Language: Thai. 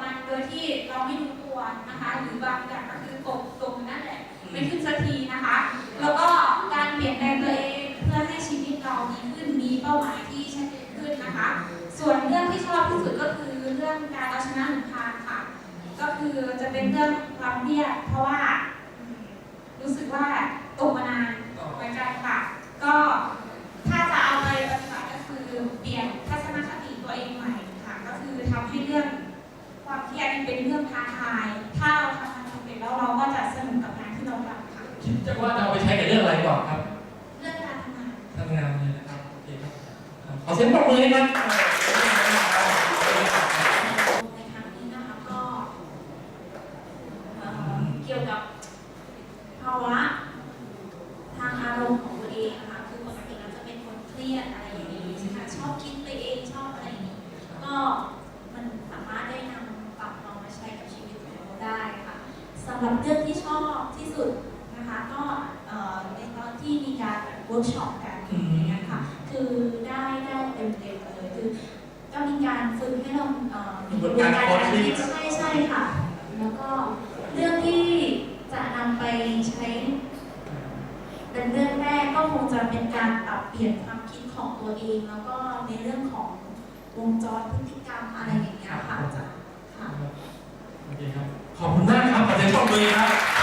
กมันโดยที่เราไม่รู้ตัวนะคะ หรือบางอย่างก็คือตกตกอยู่นั่นแหละไม่ขึ้นสักทีนะคะ แล้วก็การเปลี่ยนแปลงตัวเองเพื่อให้ชีวิตเราดีขึ้นมีเป้าหมายที่ชัดเจนขึ้นนะคะ ส่วนเรื่องที่ชอบที่สุดก็คือเรื่องการเอาชนะหนึ่งพานค่ะ ก็คือจะเป็นเรื่องความเครียดเพราะว่าอืมรู้สึกว่าตกมานานเหมือนกันค่ะ ก็ถ้าจะเอาไปปฏิบัติก็คือเปลี่ยนทัศนคติตัวเองใหม่ค่ะ ก็คือทำให้เรื่องความเครียด นี่เป็นเรื่องท้าทาย ถ้าเราทำมันสำเร็จแล้วเราก็จะสนุกกับงานที่เราทำค่ะ คิดจะว่าจะเอาไปใช้กับเรื่องอะไรก่อนครับเรื่องการทำงาน ทำงานเลยนะครับโอเคครับขอเสียงปรบมือให้ครับในครั้งนี้นะคะก็เอ่อเกี่ยวกับภาวะทางอารมณ์ของ สำหรับเรื่องที่ชอบที่สุดนะคะก็เอ่อในตอนที่มีการเวิร์กช็อปกันอย่างเงี้ยค่ะคือได้ได้เต็มเต็มๆเลยคือก็มีการฝึกให้เราเอ่อมีกระบวนการการคิดใช่ใช่ค่ะ แล้วก็เรื่องที่จะนำไปใช้เป็นเรื่องแรกก็คงจะเป็นการปรับเปลี่ยนความคิดของตัวเอง แล้วก็ในเรื่องของวงจรพฤติกรรมอะไรอย่างเงี้ยค่ะ มือครับ